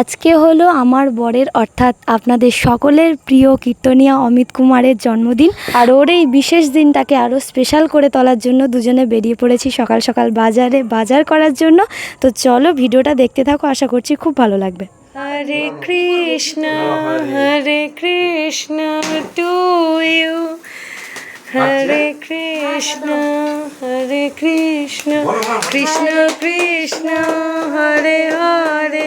আজকে হলো আমার বরের, অর্থাৎ আপনাদের সকলের প্রিয় কীর্তনিয়া অমিত কুমারের জন্মদিন। আর ওর এই বিশেষ দিনটাকে আরও স্পেশাল করে তোলার জন্য দুজনে বেরিয়ে পড়েছি সকাল সকাল বাজারে, বাজার করার জন্য। তো চলো ভিডিওটা দেখতে থাকো, আশা করছি খুব ভালো লাগবে। Hare Krishna Hare Krishna to you Hare Krishna Hare Krishna Krishna Krishna, Hare Hare.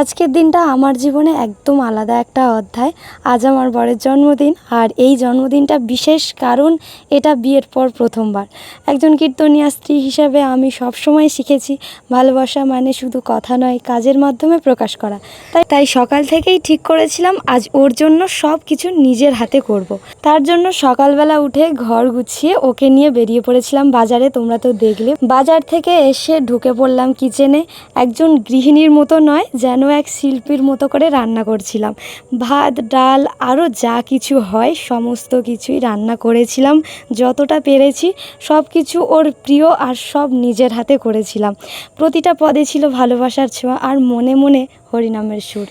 আজকের দিনটা আমার জীবনে একদম আলাদা একটা অধ্যায়। আজ আমার বরের জন্মদিন আর এই জন্মদিনটা বিশেষ কারণ, এটা বিয়ের পর প্রথমবার। একজন কীর্তনিয়া স্ত্রী হিসাবে আমি সবসময় শিখেছি ভালোবাসা মানে শুধু কথা নয়, কাজের মাধ্যমে প্রকাশ করা। তাই তাই সকাল থেকেই ঠিক করেছিলাম, আজ ওর জন্য সব কিছু নিজের হাতে করব। তার জন্য সকালবেলা উঠে ঘর গুছিয়ে ওকে নিয়ে বেরিয়ে পড়েছিলাম বাজারে, তোমরা তো দেখলে। বাজার থেকে এসে ঢুকে পড়লাম কিচেনে। একজন গৃহিণীর মতো নয়, যেন এক শিল্পীর মতো করে রান্না করছিলাম। ভাত, ডাল আরও যা কিছু হয় সমস্ত কিছুই রান্না করেছিলাম। যতটা পেরেছি সব কিছু ওর প্রিয় আর সব নিজের হাতে করেছিলাম। প্রতিটা পদে ছিল ভালোবাসার ছোঁয়া আর মনে মনে হরিনামের সুর।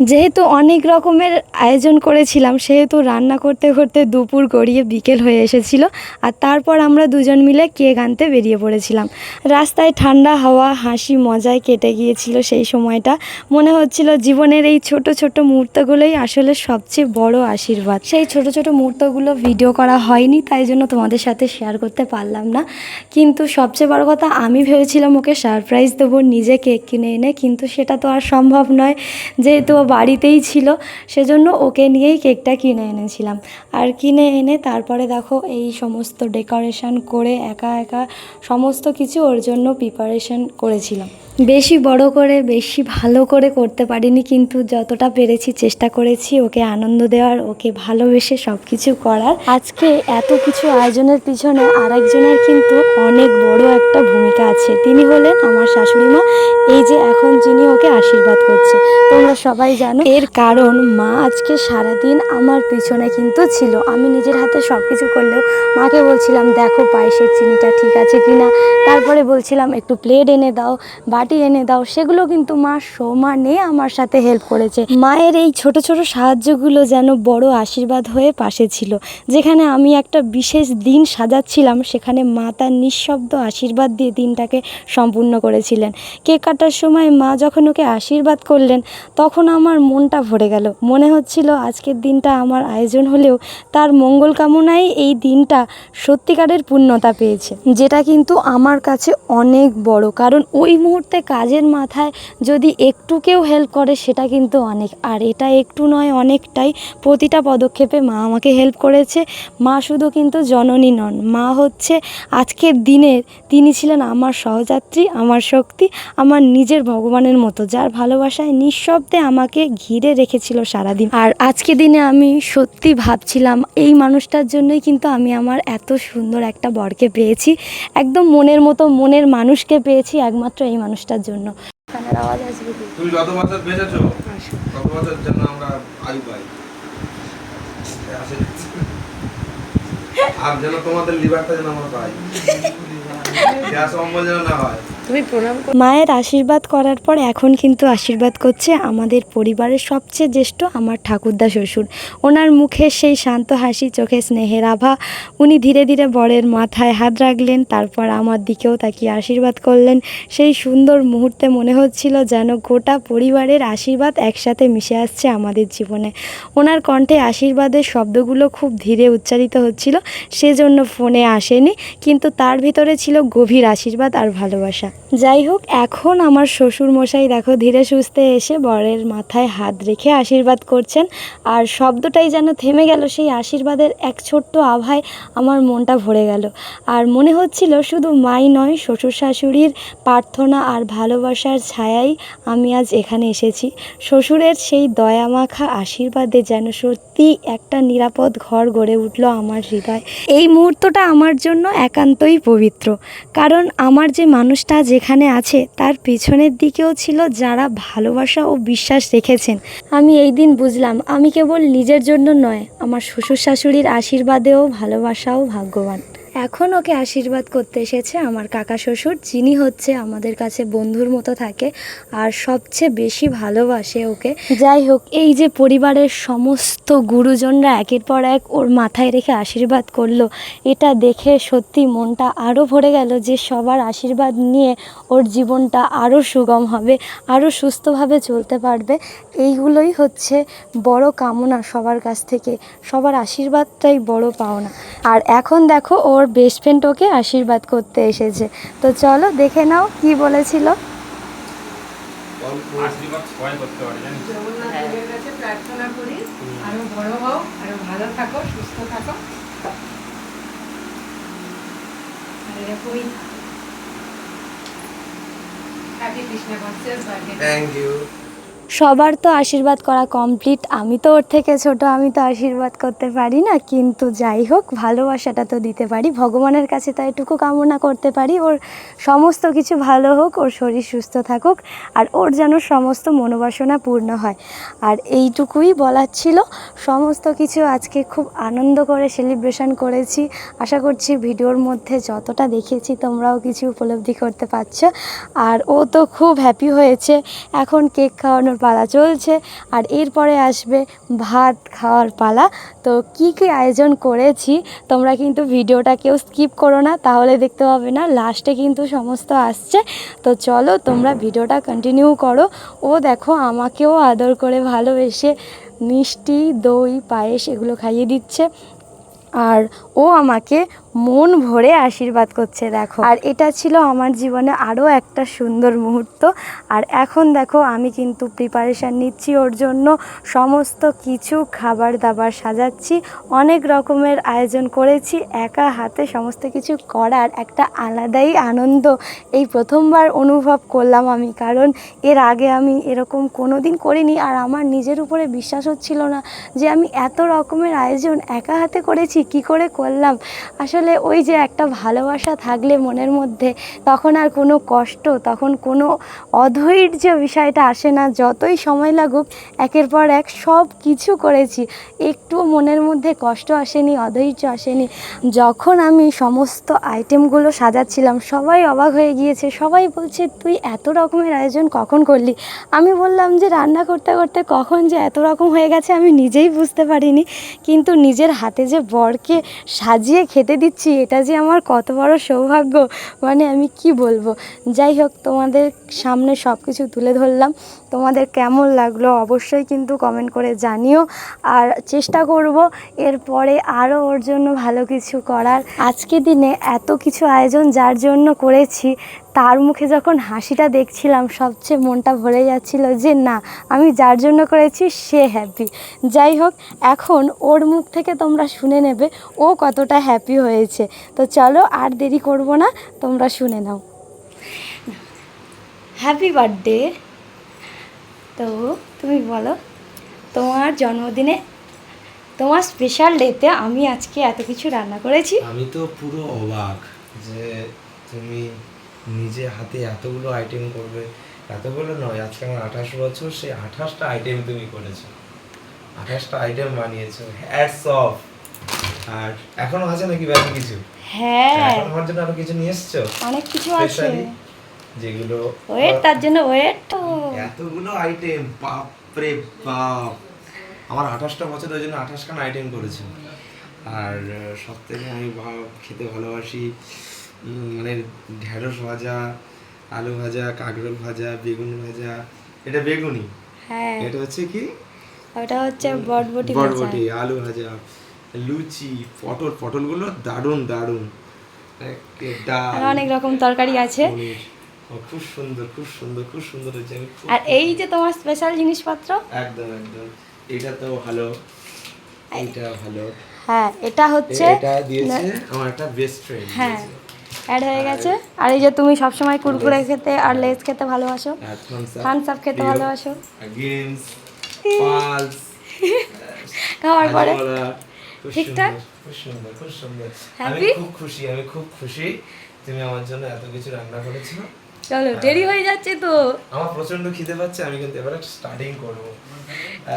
যেহেতু অনেক রকমের আয়োজন করেছিলাম, সেহেতু রান্না করতে করতে দুপুর গড়িয়ে বিকেল হয়ে এসেছিল আর তারপর আমরা দুজন মিলে কেক আনতে বেরিয়ে পড়েছিলাম। রাস্তায় ঠান্ডা হাওয়া, হাসি মজায় কেটে গিয়েছিল সেই সময়টা। মনে হচ্ছিল জীবনের এই ছোট ছোট মুহূর্তগুলোই আসলে সবচেয়ে বড় আশীর্বাদ। সেই ছোট ছোট মুহূর্তগুলো ভিডিও করা হয়নি, তাই জন্য তোমাদের সাথে শেয়ার করতে পারলাম না। কিন্তু সবচেয়ে বড় কথা, আমি ভেবেছিলাম ওকে সারপ্রাইজ দেবো, নিজে কেক কিনে এনে, কিন্তু সেটা তো আর সম্ভব নয়। যেহেতু বাড়িতেই ছিল, সেজন্য ওকে নিয়েই কেকটা কিনে এনেছিলাম। আর কিনে এনে তারপরে দেখো এই সমস্ত ডেকোরেশন করে একা একা সমস্ত কিছু ওর জন্য প্রিপারেশন করেছিলাম। বেশি বড় করে, বেশি ভালো করে করতে পারিনি, কিন্তু যতটা পেরেছি চেষ্টা করেছি ওকে আনন্দ দেওয়ার, ওকে ভালোবেসে সব কিছু করার। আজকে এত কিছু আয়োজনের পিছনে আরেকজনের কিন্তু অনেক বড় একটা ভূমিকা আছে। তিনি হলেন আমার শাশুড়ি মা এই যে এখন যিনি ওকে আশীর্বাদ করছে। তোমরা সবাই জানো? এর কারণ মা আজকে সারাদিন আমার পিছনে কিন্তু ছিল। আমি নিজের হাতে সব কিছু করলেও মাকে বলছিলাম, দেখো পায়েসের চিনিটা ঠিক আছে কিনা তারপরে বলছিলাম, একটু প্লেট এনে দাও, বাটি এনে দাও। সেগুলো কিন্তু মা সমানে আমার সাথে হেল্প করেছে। মায়ের এই ছোট ছোট সাহায্যগুলো যেন বড় আশীর্বাদ হয়ে পাশে ছিল। যেখানে আমি একটা বিশেষ দিন সাজাচ্ছিলাম, সেখানে মা তার নিঃশব্দ আশীর্বাদ দিয়ে দিনটাকে সম্পূর্ণ করেছিলেন। কেক কাটার সময় মা যখন ওকে আশীর্বাদ করলেন, তখন আমার মনটা ভরে গেল। মনে হচ্ছিল আজকের দিনটা আমার আয়োজন হলেও তার মঙ্গল কামনায় এই দিনটা সত্যিকারের পূর্ণতা পেয়েছে, যেটা কিন্তু আমার কাছে অনেক বড়। কারণ ওই মুহূর্তে কাজের মাথায় যদি একটু কেউ হেল্প করে, সেটা কিন্তু অনেক। আর এটা একটু নয়, অনেকটাই। প্রতিটা পদক্ষেপে মা আমাকে হেল্প করেছে। মা শুধু কিন্তু জননী নন, মা হচ্ছে আজকের দিনের তিনি ছিলেন আমার সহযাত্রী, আমার শক্তি, আমার নিজের ভগবানের মতো। যার ভালোবাসায় নিঃশব্দে আমাকে ঘিরে রেখেছিল সারাদিন। আর আজকে দিনে আমি সত্যি ভাবছিলাম এই মানুষটার জন্যই কিন্তু আমি আমার এত সুন্দর একটা বরকে পেয়েছি। একদম মনের মতো মনের মানুষকে পেয়েছি একমাত্র এই মানুষটার জন্য। কানের আওয়াজ আসবে তুমি যত বছর বেঁচেছো তত বছর যেন আমরা আয়ু পাই। আর যেন তোমাদের লিভারটা যেন আমরা পাই। গ্যাস অম্বল যেন না হয়। তুমি প্রণাম মায়ের আশীর্বাদ করার পর এখন কিন্তু আশীর্বাদ করছে আমাদের পরিবারের সবচেয়ে জ্যেষ্ঠ আমার ঠাকুরদা শ্বশুর। ওনার মুখে সেই শান্ত হাসি, চোখে স্নেহের আভা। উনি ধীরে ধীরে বরের মাথায় হাত রাখলেন, তারপর আমার দিকেও তাকিয়ে আশীর্বাদ করলেন। সেই সুন্দর মুহূর্তে মনে হচ্ছিল যেন গোটা পরিবারের আশীর্বাদ একসাথে মিশে আসছে আমাদের জীবনে। ওনার কণ্ঠে আশীর্বাদের শব্দগুলো খুব ধীরে উচ্চারিত হচ্ছিল, সেজন্য ফোনে আসেনি, কিন্তু তার ভিতরে ছিল গভীর আশীর্বাদ আর ভালোবাসা। যাই হোক, এখন আমার শ্বশুর মশাই দেখো ধীরে সুস্থে এসে বরের মাথায় হাত রেখে আশীর্বাদ করছেন। আর শব্দটাই যেন থেমে গেল সেই আশীর্বাদের এক ছোট্ট আভায় আমার মনটা ভরে গেল। আর মনে হচ্ছিল শুধু মাই নয় শ্বশুর শাশুড়ির প্রার্থনা আর ভালোবাসার ছায়াই আমি আজ এখানে এসেছি। শ্বশুরের সেই দয়ামাখা আশীর্বাদে যেন সত্যি একটা নিরাপদ ঘর গড়ে উঠল আমার হৃদয়। এই মুহূর্তটা আমার জন্য একান্তই পবিত্র। কারণ আমার যে মানুষটা যেখানে আছে, তার পেছনের দিকেও ছিল যারা ভালোবাসা ও বিশ্বাস রেখেছেন। আমি এই দিন বুঝলাম, আমি কেবল নিজের জন্য নয়, আমার শ্বশুর শাশুড়ির আশীর্বাদেও ভালোবাসাও ভাগ্যবান। এখন ওকে আশীর্বাদ করতে এসেছে আমার কাকা শ্বশুর, যিনি হচ্ছে আমাদের কাছে বন্ধুর মতো থাকে আর সবচেয়ে বেশি ভালোবাসে ওকে। যাই হোক, এই যে পরিবারের সমস্ত গুরুজনরা একের পর এক ওর মাথায় রেখে আশীর্বাদ করল, এটা দেখে সত্যি মনটা আরও ভরে গেল যে সবার আশীর্বাদ নিয়ে ওর জীবনটা আরও সুগম হবে আরও সুস্থভাবে চলতে পারবে। এইগুলোই হচ্ছে বড় কামনা সবার কাছ থেকে, সবার আশীর্বাদটাই বড় পাওনা। আর এখন দেখো ওর বেস্ট ফ্রেন্ড ওকে আশীর্বাদ করতে এসেছে। তো চলো দেখে নাও কি বলেছিল। আশীর্বাদ সবাই করতে পারে জানিস? প্রার্থনা করি আরও বড় হও আরও ভালো থাকো সুস্থ থাকো। আর এরকমই happy Krishna conscious birthday thank you সবার তো আশীর্বাদ করা কমপ্লিট আমি তো ওর থেকে ছোট, আমি তো আশীর্বাদ করতে পারি না, কিন্তু যাই হোক, ভালোবাসাটা তো দিতে পারি। ভগবানের কাছে তো এটুকু কামনা করতে পারি। ওর সমস্ত কিছু ভালো হোক, ওর শরীর সুস্থ থাকুক, আর ওর যেন সমস্ত মনোবাসনা পূর্ণ হয়। আর এইটুকুই বলার ছিল। সমস্ত কিছু আজকে খুব আনন্দ করে সেলিব্রেশন করেছি। আশা করছি ভিডিওর মধ্যে যতটা দেখেছি, তোমরাও কিছু উপলব্ধি করতে পারছ। আর ও তো খুব হ্যাপি হয়েছে। এখন কেক খাওয়ানোর পালা চলছে আর এরপরে আসবে ভাত খাওয়ার পালা। তো কি কি আয়োজন করেছি তোমরা কিন্তু ভিডিওটা কেউ স্কিপ করো না, তাহলে দেখতে পাবে না, লাস্টে কিন্তু সমস্ত আসছে। তো চলো তোমরা ভিডিওটা কন্টিনিউ করো। ও দেখো আমাকেও আদর করে ভালোবেসে মিষ্টি, দই, পায়েস এগুলো খাইয়ে দিচ্ছে। আর ও আমাকে মন ভরে আশীর্বাদ করছে, দেখো। আর এটা ছিল আমার জীবনে আরও একটা সুন্দর মুহূর্ত। আর এখন দেখো, আমি কিন্তু প্রিপারেশান নিচ্ছি ওর জন্য। সমস্ত কিছু খাবার দাবার সাজাচ্ছি। অনেক রকমের আয়োজন করেছি। একা হাতে সমস্ত কিছু করার একটা আলাদাই আনন্দ। এই প্রথমবার অনুভব করলাম আমি, কারণ এর আগে আমি এরকম কোনো দিন করিনি। আর আমার নিজের উপরে বিশ্বাস হচ্ছিল না যে আমি এত রকমের আয়োজন একা হাতে করেছি, কি করে করলাম? আসলে ওই যে একটা ভালোবাসা থাকলে মনের মধ্যে তখন আর কোনো কষ্ট, তখন কোনো অধৈর্য বিষয়টা আসে না। যতই সময় লাগুক, একের পর এক সব কিছু করেছি। একটুও মনের মধ্যে কষ্ট আসেনি, অধৈর্য আসেনি। যখন আমি সমস্ত আইটেমগুলো সাজাচ্ছিলাম, সবাই অবাক হয়ে গিয়েছে। সবাই বলছে, তুই এত রকমের আয়োজন কখন করলি? আমি বললাম যে, রান্না করতে করতে কখন যে এত রকম হয়ে গেছে আমি নিজেই বুঝতে পারিনি। কিন্তু নিজের হাতে যে বরকে সাজিয়ে খেতে দিচ্ছি এটা যে আমার কত বড় সৌভাগ্য। মানে আমি কি বলব? যাই হোক, তোমাদের সামনে সব কিছু তুলে ধরলাম। তোমাদের কেমন লাগল অবশ্যই কিন্তু কমেন্ট করে জানিও। আর চেষ্টা করব এরপরে আরও ওর জন্য ভালো কিছু করার। আজকে দিনে এত কিছু আয়োজন যার জন্য করেছি তার মুখে যখন হাসিটা দেখছিলাম সবচেয়ে মনটা ভরে যাচ্ছিল যে না আমি যার জন্য করেছি সে হ্যাপি যাই হোক এখন ওর মুখ থেকে তোমরা শুনে নেবে ও কতটা হ্যাপি হয়েছে। তো চলো আর দেরি করব না তোমরা শুনে নাও। হ্যাপি বার্থডে তো তুমি বলো তোমার জন্মদিনে তোমার স্পেশাল ডেতে আমি আজকে এত কিছু রান্না করেছি? আমি তো পুরো অবাক যে তুমি নিজে হাতে এতগুলো আইটেম করবে। এতগুলো নয় আজকে আমার আঠাশ বছর সেই আঠাশটা আইটেম তুমি করেছ। আঠাশটা আইটেম বানিয়েছো। হ্যাটস অফ আর এখনও আছে নাকি বাকি কিছু? হ্যাঁ। এখন আমার জন্য আরও কিছু নিয়ে এসছো? অনেক কিছু আছে। যেগুলো ওয়েট তার জন্য ওয়েট এতগুলো আইটেম বাপরে বাপ! আমার আঠাশটা বছর ওই জন্য আঠাশখানা আইটেম করেছে। আর সব থেকে আমি খেতে ভালোবাসি। মানে ঢেঁড়স ভাজা আলু ভাজা কাঁকরোল ভাজা বেগুন ভাজা এটা বেগুনি? হ্যাঁ। এটা হচ্ছে কি? ওটা হচ্ছে বটবটি ভাজা। বরবটি আলু ভাজা লুচি পটল পটলগুলো দারুণ দারুণ। অনেক রকম তরকারি আছে। খুব সুন্দর খুব সুন্দর খুব সুন্দর হয়েছে আর এই যে তোমার স্পেশাল জিনিসপত্র? একদম একদম। এটা তো ভালো। এটা ভালো। হ্যাঁ এটা হচ্ছে এটা দিয়েছে আমার একটা বেস্ট ফ্রেন্ড হ্যাঁ। অ্যাড হয়ে গেছে। আর এই যে তুমি সবসময় কুরকুরে খেতে আর লেজ খেতে ভালোবাসো। থামস আপ খেতে ভালোবাসো। খাওয়ার পরে। ঠিকঠাক? খুব সুন্দর খুব সুন্দর। আমি খুব খুশি আমি খুব খুশি। তুমি আমার জন্য এত কিছু রান্না করেছ। চলো দেরি হয়ে। যাচ্ছে তো। আমার প্রচণ্ড খিদে পাচ্ছে আমি কিন্তু এবারে স্টার্টিং করব।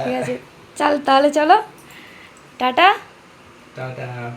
ঠিক আছে। চল তাহলে চলো। টাটা। টাটা।